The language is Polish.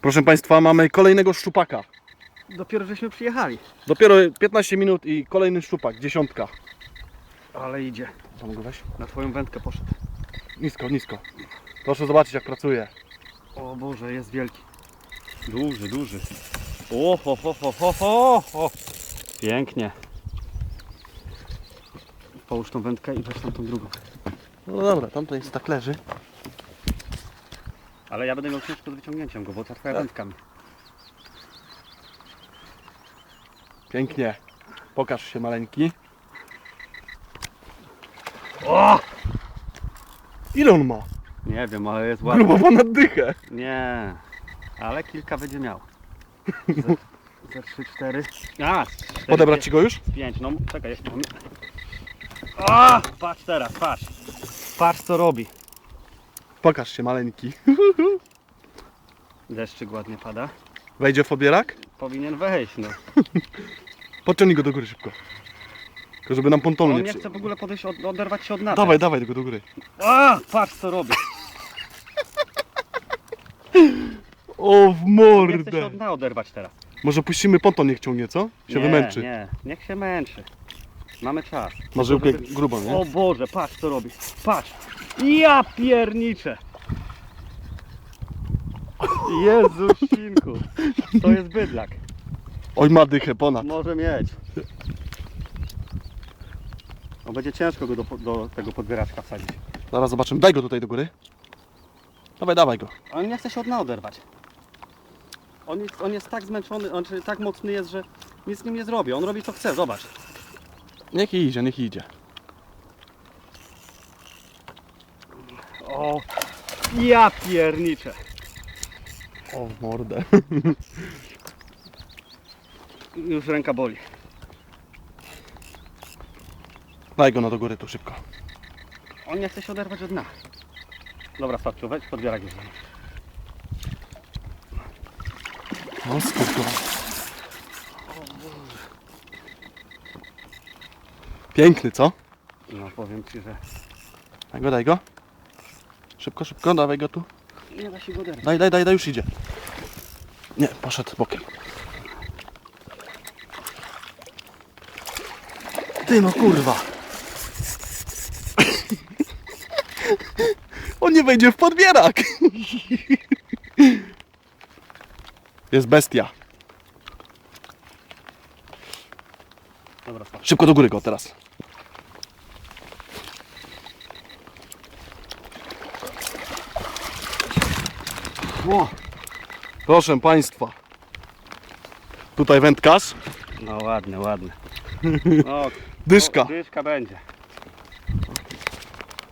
Proszę Państwa, mamy kolejnego szczupaka. Dopiero żeśmy przyjechali. Dopiero 15 minut i kolejny szczupak, dziesiątka. Ale idzie. Tam go weź. Na twoją wędkę poszedł. Nisko, nisko. Proszę zobaczyć jak pracuje. O Boże, jest wielki. Duży, duży. O, ho, ho, ho, ho, ho, ho. Pięknie. Połóż tą wędkę i weź tam tą drugą. No dobra, tam to jest tak leży. Ale ja będę miał ciężko z wyciągnięciem go, bo ta twoja Tak. wędka mi. Pięknie. Pokaż się maleńki. O! Ile on ma? Nie wiem, ale jest ładny. Grubo ponad dychę. Nie, ale kilka będzie miał. Ze, ze 3, 4. A, 4, Podebrać ci go już? 5, no czekaj. mam- A, patrz teraz, patrz. Patrz co robi. Pokaż się maleńki. Deszczyk ładnie pada. Wejdzie w podbierak? Powinien wejść, no. Podciągnij go do góry szybko. Tylko żeby nam pontonu On nie nie przy... chce w ogóle podejść, od, oderwać się od naty. Dawaj, dawaj tego do góry. A, patrz co robi. O, w Nie chce się mordę. od dna oderwać teraz. Może puścimy ponton, niech ciągnie, co? Się nie, wymęczy. Nie, niech się męczy. Mamy czas. Ma żyłkę Żeby- grubą, nie? O Boże, patrz co robi. Patrz. Ja pierniczę. Jezu świnku. To jest bydlak. Oj, ma dychę ponad. Może mieć. No będzie ciężko go do, do tego podbieraczka wsadzić. Zaraz zobaczymy. Daj go tutaj do góry. Dawaj, dawaj go. On nie chce się od dna oderwać. On jest, on jest tak zmęczony, on tak mocny jest, że nic z nim nie zrobi. On robi co chce, zobacz. Niech idzie, niech idzie. O, ja pierniczę. O, w mordę. Już ręka boli. Daj go no do góry tu szybko. On nie chce się oderwać od dna. Dobra, Stawciu, weź podbierak już. No, skurczę. Piękny, co? No powiem Ci, że Daj go, daj go. Szybko, szybko, dawaj go tu. nie da się go oderwać. Daj, daj, daj, daj, już idzie. Nie, poszedł bokiem. Ty no kurwa. On nie wejdzie w podbierak. Jest bestia. Dobra. Szybko do góry go teraz. Proszę Państwa. Tutaj wędkarz. no ładny, ładny. O, Dyszka. Dyszka będzie.